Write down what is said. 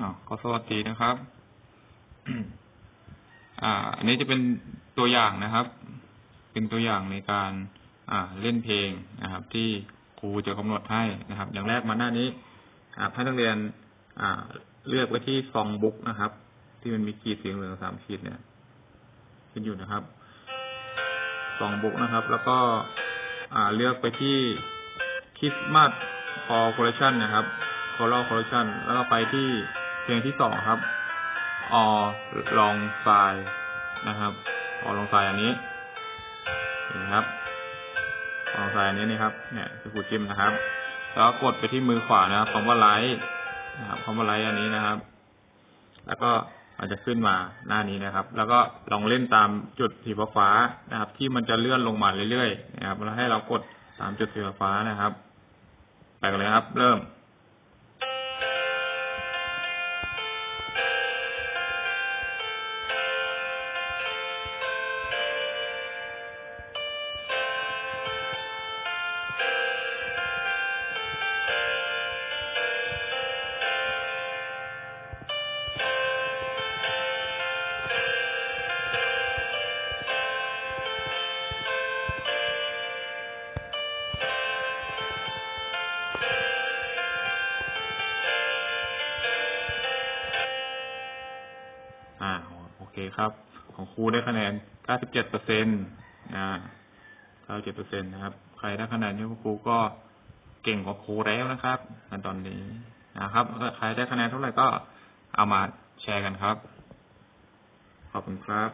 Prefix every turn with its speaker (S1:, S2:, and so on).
S1: อ่าก็สวัสดีนะครับ อ่า อันนี้จะเป็นตัวอย่างนะครับ เป็นตัวอย่างในการ อ่า เล่นเพลงนะครับ ที่ครูจะกำหนดให้นะครับ อย่างแรกมาหน้านี้อ่าให้นักเรียน อ่า เลือกไว้ที่ซองบุ๊กนะครับ ที่มันมีขีดสีเหลืองสามขีดเนี่ยขึ้นอยู่นะครับซองบุ๊กนะครับ แล้วก็ อ่า เลือกไปที่คริสต์มาสคอ l ล o ชันนะครับคอ r ลคอ l ล c ชันแล้วก็ไปที่ เพลงที่สองครับออลองไฟนะครับออลองไฟอันนี้นี่ครับออลองไฟอันนี้นี่ครับ เนี่ยคือครูจิ้มนะครับ แล้วกดไปที่มือขวานะครับคำว่าไลท์นะครับคำว่าไลท์อันนี้นะครับ แล้วก็มันจะขึ้นมาหน้านี้นะครับ แล้วก็ลองเล่นตามจุดสีฟ้านะครับ ที่มันจะเลื่อนลงมาเรื่อยๆนะครับแล้วให้เรากดตามจุดสีฟ้านะครับไปกันเลยครับ เริ่ม อ่าโอเคครับ ของครูได้คะแนน 97เปอร์เซ็นต์นะ97เปอร์เซ็นต์นะครับ ใครได้คะแนนเยอะกว่าครูก็เก่งกว่าครูแล้วนะครับในตอนนี้นะครับ ใครได้คะแนนเท่าไหร่ก็เอามาแชร์กันครับ ขอบคุณครับ